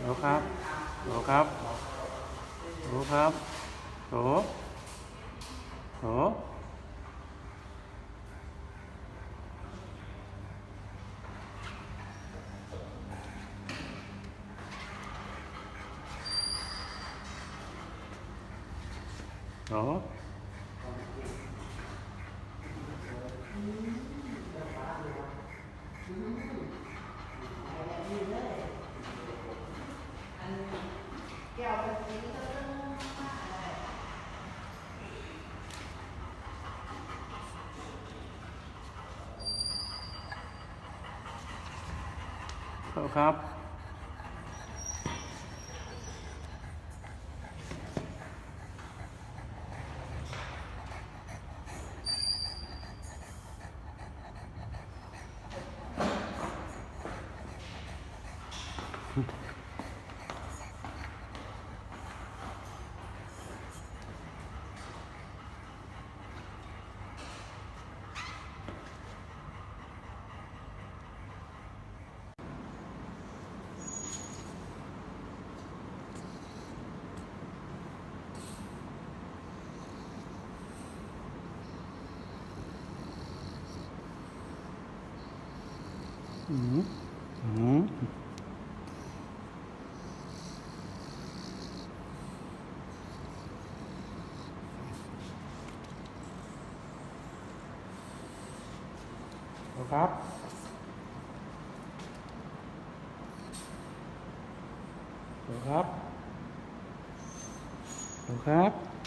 โหลครับโหลครับโหลครับโหลโหลโหลโหล ครับ ครับโหลครับโหลครับ